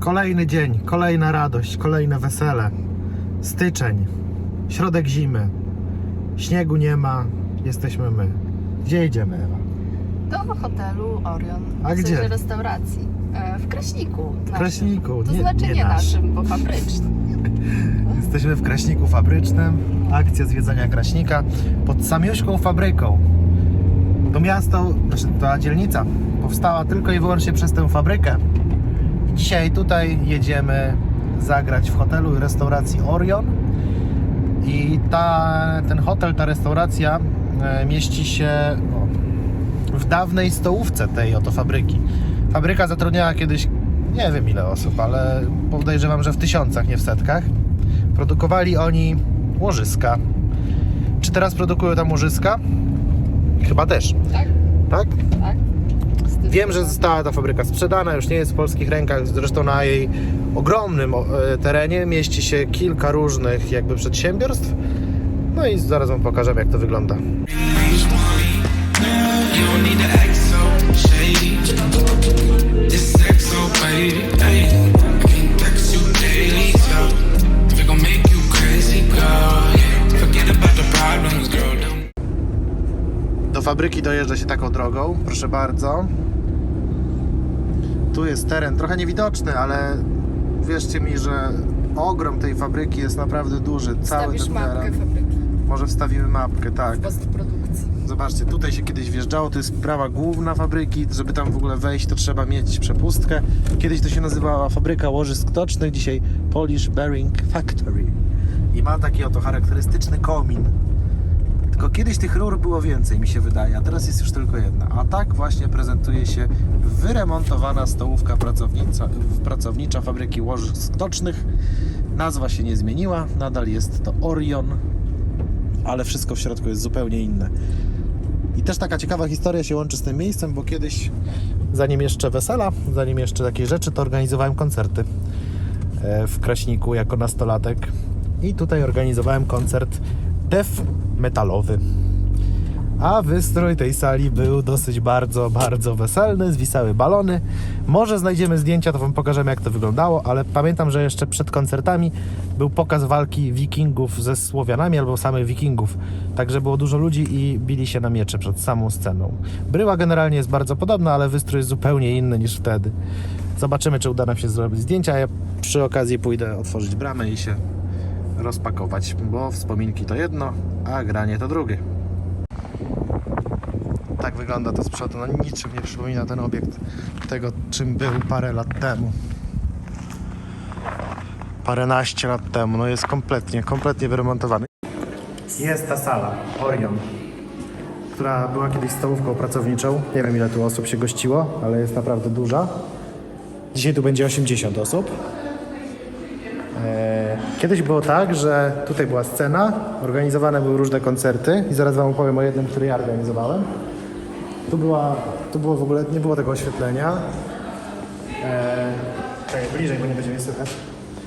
Kolejny dzień, kolejna radość, kolejne wesele. Styczeń, środek zimy. Śniegu nie ma, jesteśmy my. Gdzie idziemy, Ewa? Do hotelu Orion. A w sensie gdzie? restauracji. E, w Kraśniku. W Kraśniku, To nie, znaczy nie, nie naszym, bo fabrycznym. Jesteśmy w Kraśniku Fabrycznym. Akcja zwiedzania Kraśnika pod samiuszką fabryką. To miasto, znaczy ta dzielnica powstała tylko i wyłącznie przez tę fabrykę. Dzisiaj tutaj jedziemy zagrać w hotelu i restauracji Orion. I ta, ten hotel, ta restauracja e, mieści się w dawnej stołówce tej oto fabryki. Fabryka zatrudniała kiedyś nie wiem ile osób, ale podejrzewam, że w tysiącach, nie w setkach. Produkowali oni łożyska. Czy teraz produkują tam łożyska? Chyba też, Tak, tak? tak. Wiem, że została ta fabryka sprzedana, już nie jest w polskich rękach. Zresztą na jej ogromnym e, terenie mieści się kilka różnych jakby przedsiębiorstw. No i zaraz Wam pokażemy, jak to wygląda. Do fabryki dojeżdża się taką drogą, proszę bardzo. Tu jest teren trochę niewidoczny, ale wierzcie mi, że ogrom tej fabryki jest naprawdę duży. Cały Stawisz ten mapkę teren. fabryki Może wstawimy mapkę, tak. w postprodukcji. Zobaczcie, tutaj się kiedyś wjeżdżało, to jest prawa główna fabryki. Żeby tam w ogóle wejść, to trzeba mieć przepustkę. Kiedyś to się nazywała fabryka łożysk tocznych, dzisiaj Polish Bearing Factory. I ma taki oto charakterystyczny komin. Tylko kiedyś tych rur było więcej, mi się wydaje, a teraz jest już tylko jedna. A tak właśnie prezentuje się wyremontowana stołówka pracownicza, pracownicza fabryki łożysk tocznych. Nazwa się nie zmieniła, nadal jest to Orion, ale wszystko w środku jest zupełnie inne. I też taka ciekawa historia się łączy z tym miejscem, bo kiedyś, zanim jeszcze wesela, zanim jeszcze takie rzeczy, to organizowałem koncerty e, w Kraśniku jako nastolatek. I tutaj organizowałem koncert death metalowy. A wystrój tej sali był dosyć bardzo, bardzo weselny, zwisały balony. Może znajdziemy zdjęcia, to Wam pokażemy jak to wyglądało, ale pamiętam, że jeszcze przed koncertami był pokaz walki wikingów ze Słowianami albo samych wikingów. Także było dużo ludzi i bili się na miecze przed samą sceną. Bryła generalnie jest bardzo podobna, ale wystrój jest zupełnie inny niż wtedy. Zobaczymy, czy uda nam się zrobić zdjęcia. Ja przy okazji pójdę otworzyć bramę i się rozpakować, bo wspominki to jedno, a granie to drugie. Tak wygląda to z przodu. No niczym nie przypomina ten obiekt tego, czym był parę lat temu. Paręnaście lat temu. No jest kompletnie, kompletnie wyremontowany. Jest ta sala, Orion, która była kiedyś stołówką pracowniczą. Nie wiem ile tu osób się gościło, ale jest naprawdę duża. Dzisiaj tu będzie 80 osób. Kiedyś było tak, że tutaj była scena, organizowane były różne koncerty i zaraz Wam opowiem o jednym, który ja organizowałem. Tu, była, tu było w ogóle, nie było tego oświetlenia. E, czekaj, bliżej, bo nie będzie mnie słychać.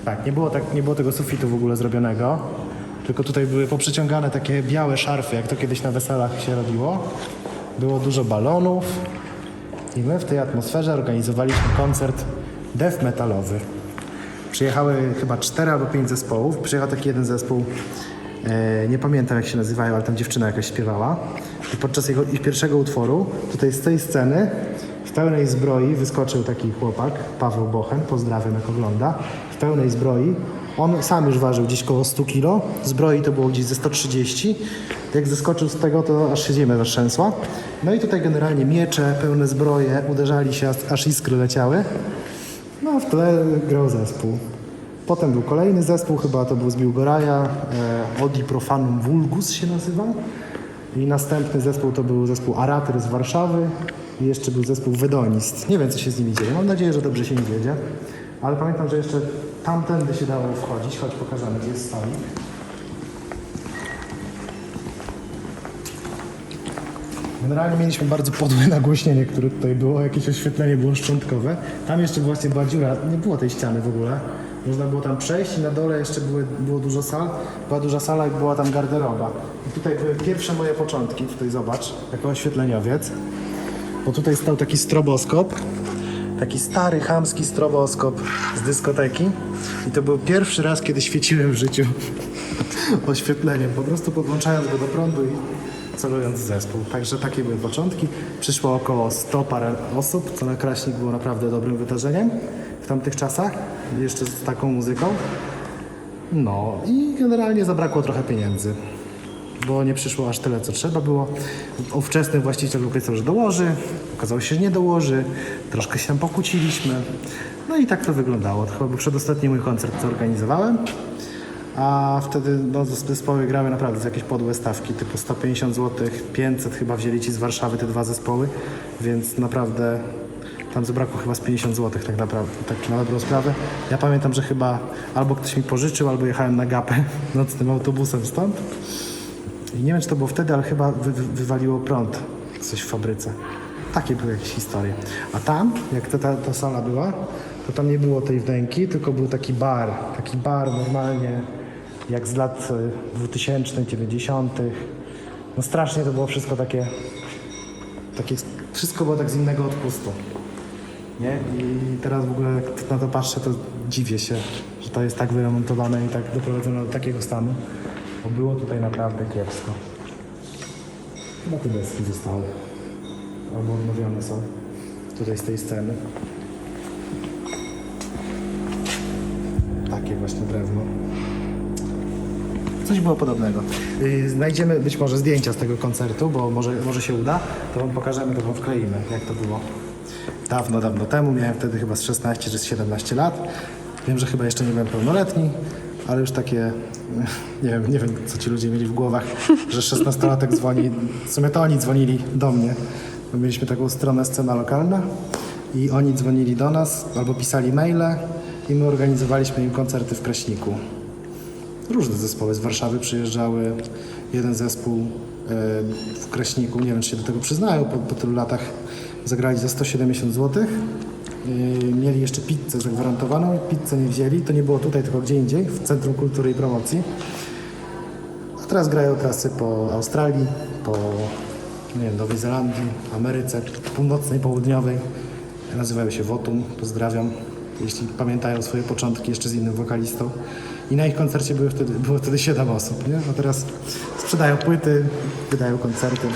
Tak, nie było, tak, nie było tego sufitu w ogóle zrobionego, tylko tutaj były poprzeciągane takie białe szarfy, jak to kiedyś na weselach się robiło. Było dużo balonów i my w tej atmosferze organizowaliśmy koncert death metalowy. Przyjechały chyba cztery albo pięć zespołów. Przyjechał taki jeden zespół, e, nie pamiętam jak się nazywają, ale tam dziewczyna jakaś śpiewała. I podczas jego ich pierwszego utworu, tutaj z tej sceny, w pełnej zbroi wyskoczył taki chłopak, Paweł Bochen, pozdrawiam jak ogląda, w pełnej zbroi. On sam już ważył gdzieś koło 100 kg, zbroi to było gdzieś ze 130. Jak zeskoczył z tego, to aż się ziemia zatrzęsła. No i tutaj generalnie miecze, pełne zbroje, uderzali się, aż iskry leciały. No, w tle grał zespół. Potem był kolejny zespół, chyba to był z Biłgoraja, e, Odi Profanum Vulgus się nazywał. I następny zespół to był zespół Aratyr z Warszawy i jeszcze był zespół Wedonist. Nie wiem, co się z nimi dzieje. Mam nadzieję, że dobrze się nie wiedzie. Ale pamiętam, że jeszcze tamtędy się dało wchodzić. Chodź, pokażemy, gdzie jest stolik. Generalnie mieliśmy bardzo podłe nagłośnienie, które tutaj było, jakieś oświetlenie było szczątkowe. Tam jeszcze właśnie była dziura, nie było tej ściany w ogóle. Można było tam przejść i na dole jeszcze były, było dużo sal. Była duża sala i była tam garderoba. I tutaj były pierwsze moje początki, tutaj zobacz, jako oświetleniowiec. Bo tutaj stał taki stroboskop. taki stary, chamski stroboskop z dyskoteki. I to był pierwszy raz, kiedy świeciłem w życiu oświetleniem, po prostu podłączając go do prądu i celując w zespół. Także takie były początki. Przyszło około 100 parę osób, co na Kraśnik było naprawdę dobrym wydarzeniem w tamtych czasach, jeszcze z taką muzyką. No i generalnie zabrakło trochę pieniędzy, bo nie przyszło aż tyle, co trzeba było. Ówczesny właściciel obiecał, że dołoży, okazało się, że nie dołoży, troszkę się tam pokłóciliśmy. No i tak to wyglądało. To chyba był przedostatni mój koncert, co organizowałem. A wtedy no, zes- zespoły grały naprawdę za jakieś podłe stawki, typu 150 zł, 500 chyba wzięli ci z Warszawy te dwa zespoły, więc naprawdę tam zabrakło chyba z 50 zł tak naprawdę, tak na dobrą sprawę. Ja pamiętam, że chyba albo ktoś mi pożyczył, albo jechałem na gapę nocnym autobusem stąd. I nie wiem, czy to było wtedy, ale chyba wy, wywaliło prąd coś w fabryce. Takie były jakieś historie. A tam, jak ta, ta, ta sala była, to tam nie było tej wnęki, tylko był taki bar. Taki bar normalnie jak z lat e, 2000, 90. No strasznie to było wszystko takie, takie wszystko było tak z innego odpustu. Nie? I teraz w ogóle jak na to patrzę, to dziwię się, że to jest tak wyremontowane i tak doprowadzone do takiego stanu. Bo było tutaj naprawdę kiepsko. Chyba te deski zostały. Albo odnowione są. Tutaj z tej sceny. Takie właśnie drewno. Coś było podobnego. Yy, Znajdziemy być może zdjęcia z tego koncertu, bo może, może się uda. To wam pokażemy, to wam wkleimy, jak to było. Dawno, dawno temu. Miałem wtedy chyba z 16 czy z 17 lat. Wiem, że chyba jeszcze nie byłem pełnoletni, ale już takie, nie wiem, nie wiem co ci ludzie mieli w głowach, że 16-latek dzwoni, w sumie to oni dzwonili do mnie. My mieliśmy taką stronę Scena Lokalna i oni dzwonili do nas albo pisali maile i my organizowaliśmy im koncerty w Kraśniku. Różne zespoły z Warszawy przyjeżdżały. Jeden zespół w Kraśniku, nie wiem czy się do tego przyznają, po, po tylu latach zagrali za 170 zł. Mieli jeszcze pizzę zagwarantowaną, pizzę nie wzięli, to nie było tutaj, tylko gdzie indziej, w Centrum Kultury i Promocji. A teraz grają trasy po Australii, po nie wiem, Nowej Zelandii, Ameryce Północnej, Południowej. Nazywają się Wotum, pozdrawiam, jeśli pamiętają swoje początki jeszcze z innym wokalistą. I na ich koncercie były wtedy, było wtedy 7 osób, nie? A teraz sprzedają płyty, wydają koncerty.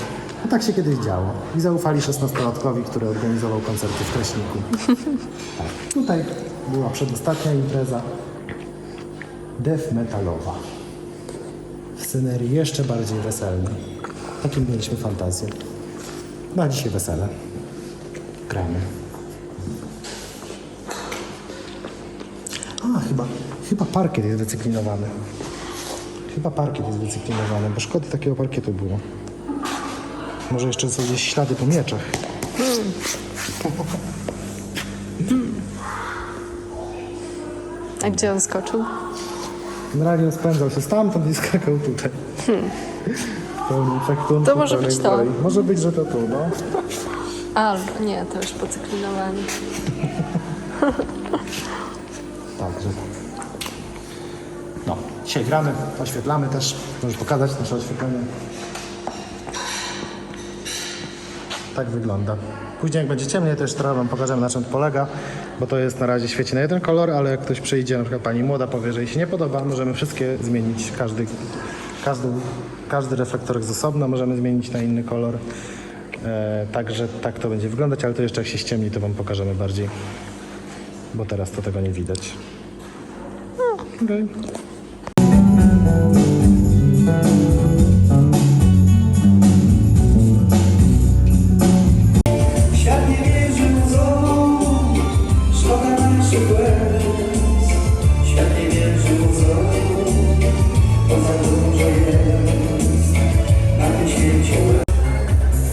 No tak się kiedyś działo. I zaufali 16-latkowi, który organizował koncerty w Kraśniku. Tak. Tutaj była przedostatnia impreza death metalowa w scenerii jeszcze bardziej weselnej. Takim mieliśmy fantazję. No a dzisiaj wesele. Gramy. Chyba, parkiet jest wycyklinowany. Chyba parkiet jest wycyklinowany, bo szkody takiego parkietu było. Może jeszcze są gdzieś ślady po mieczach. A gdzie on skoczył? Generalnie rozpędzał się stamtąd i skakał tutaj. Pełny faktunku, To może być to. zbroi. Może być, że to tu, no. Albo nie, to już pocyklinowanie. Także. No, dzisiaj gramy, oświetlamy też. Możesz pokazać nasze oświetlenie. Tak wygląda. Później jak będzie ciemniej, jeszcze trochę Wam pokażemy na czym to polega, bo to jest na razie świeci na jeden kolor, ale jak ktoś przyjdzie, na przykład Pani młoda powie, że jej się nie podoba, możemy wszystkie zmienić. Każdy, każdy, każdy reflektorek z osobna możemy zmienić na inny kolor. E, także tak to będzie wyglądać, ale to jeszcze jak się ściemni, to Wam pokażemy bardziej, bo teraz to tego nie widać. Okej. Świat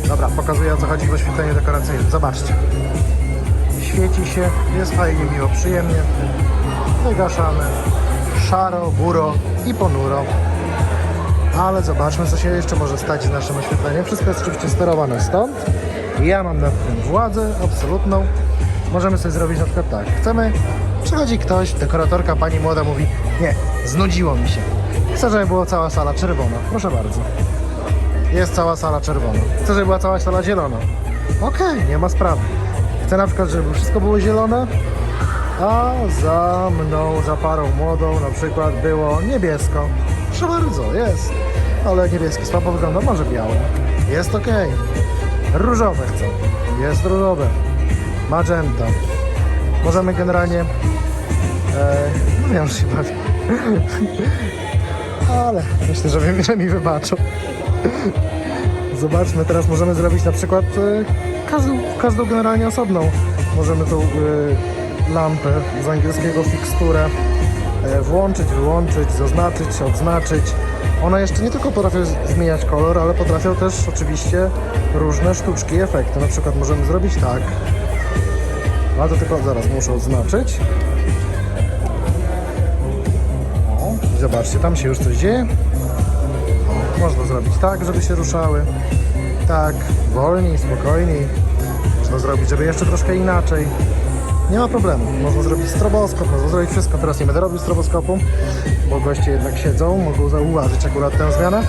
Dobra, pokazuję o co chodzi w oświetleniu dekoracyjnym. Zobaczcie. Świeci się, jest fajnie, miło, przyjemnie. Wygaszamy. Szaro, buro i ponuro. Ale zobaczmy, co się jeszcze może stać z naszym oświetleniem. Wszystko jest oczywiście sterowane stąd. Ja mam nad tym władzę absolutną. Możemy sobie zrobić na przykład tak. Chcemy, przychodzi ktoś, dekoratorka, pani młoda mówi nie, znudziło mi się. Chcę, żeby była cała sala czerwona. Proszę bardzo. Jest cała sala czerwona. Chcę, żeby była cała sala zielona. Okej, nie ma sprawy. Chcę na przykład, żeby wszystko było zielone, a za mną, za parą młodą na przykład było niebiesko. Proszę bardzo, jest. Ale niebieski słabo wygląda, może białe. Jest ok. Różowe chcę. Jest różowe. Magenta. Możemy generalnie... E, no wiem, że się bawię. Ale myślę, że, mi- że mi wybaczą. Zobaczmy, teraz możemy zrobić na przykład e, każdą, każdą generalnie osobną. Możemy tą e, lampę z angielskiego fiksturę e, włączyć, wyłączyć, zaznaczyć, odznaczyć. One jeszcze nie tylko potrafią z- zmieniać kolor, ale potrafią też oczywiście różne sztuczki efekty. Na przykład możemy zrobić tak. A to tylko zaraz muszę odznaczyć. O, zobaczcie, tam się już coś dzieje. Można zrobić tak, żeby się ruszały. Tak, wolniej, spokojniej. Można zrobić, żeby jeszcze troszkę inaczej. Nie ma problemu. Można zrobić stroboskop, można zrobić wszystko. Teraz nie będę robił stroboskopu, bo goście jednak siedzą, mogą zauważyć akurat tę zmianę.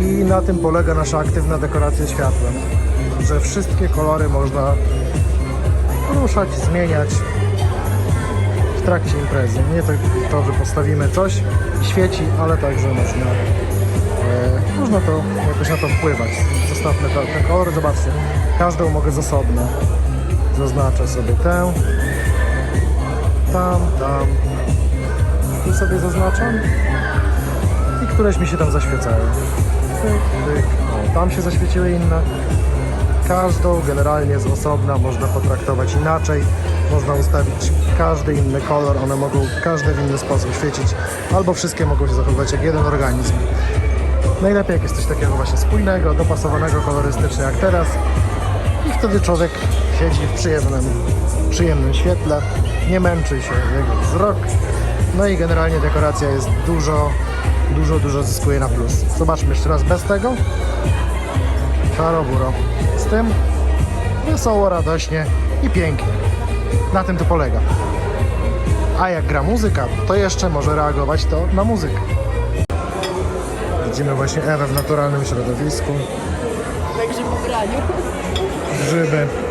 I na tym polega nasza aktywna dekoracja światłem. Że wszystkie kolory można ruszać, zmieniać w trakcie imprezy. Nie tylko to, że postawimy coś, świeci, ale także można, e, można to jakoś na to wpływać. Zostawmy to, ten kolor, zobaczcie, każdą mogę z osobna. Zaznaczę sobie tę, tam, tam. Tu sobie zaznaczam i któreś mi się tam zaświecają. Tyk, tyk. O, tam się zaświeciły inne. Każdą generalnie z osobna można potraktować inaczej. Można ustawić każdy inny kolor, one mogą każde w inny sposób świecić, albo wszystkie mogą się zachowywać jak jeden organizm. Najlepiej jak jest coś takiego właśnie spójnego, dopasowanego kolorystycznie jak teraz. I wtedy człowiek siedzi w przyjemnym, przyjemnym świetle, nie męczy się jego wzrok. No i generalnie dekoracja jest dużo, dużo, dużo zyskuje na plus. Zobaczmy jeszcze raz bez tego. Szaro-buro. Z tym wesoło, radośnie i pięknie. Na tym to polega. A jak gra muzyka, to jeszcze może reagować to na muzykę. Widzimy właśnie Ewę w naturalnym środowisku. Także po graniu. Grzyby.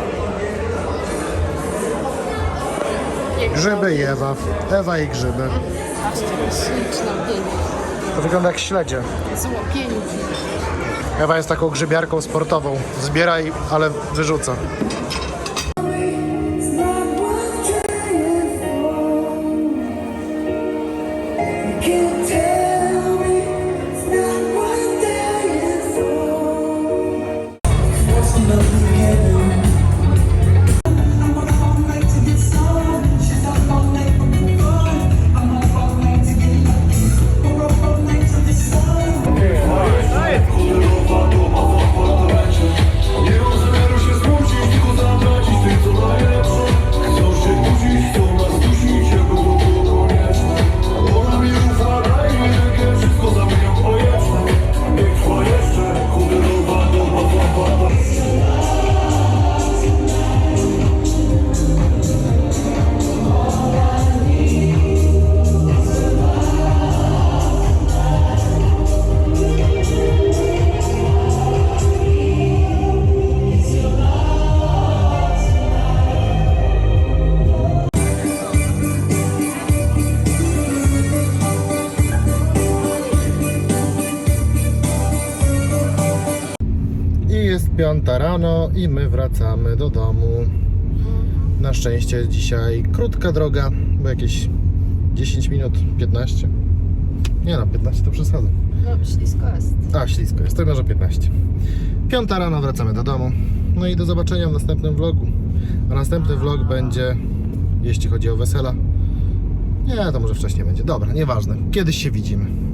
Grzyby i Ewa. Ewa i grzyby. To wygląda jak śledzie. Złopięci. Ewa jest taką grzybiarką sportową. Zbieraj, ale wyrzuca. I jest piąta rano i my wracamy do domu. Na szczęście dzisiaj krótka droga, bo jakieś 10 minut, 15. Nie no, 15 to przesadzę. No, ślisko jest. A, ślisko jest, to może 15. Piąta rano wracamy do domu. No i do zobaczenia w następnym vlogu. A następny vlog będzie, jeśli chodzi o wesela. Nie, to może wcześniej będzie. Dobra, nieważne. Kiedyś się widzimy.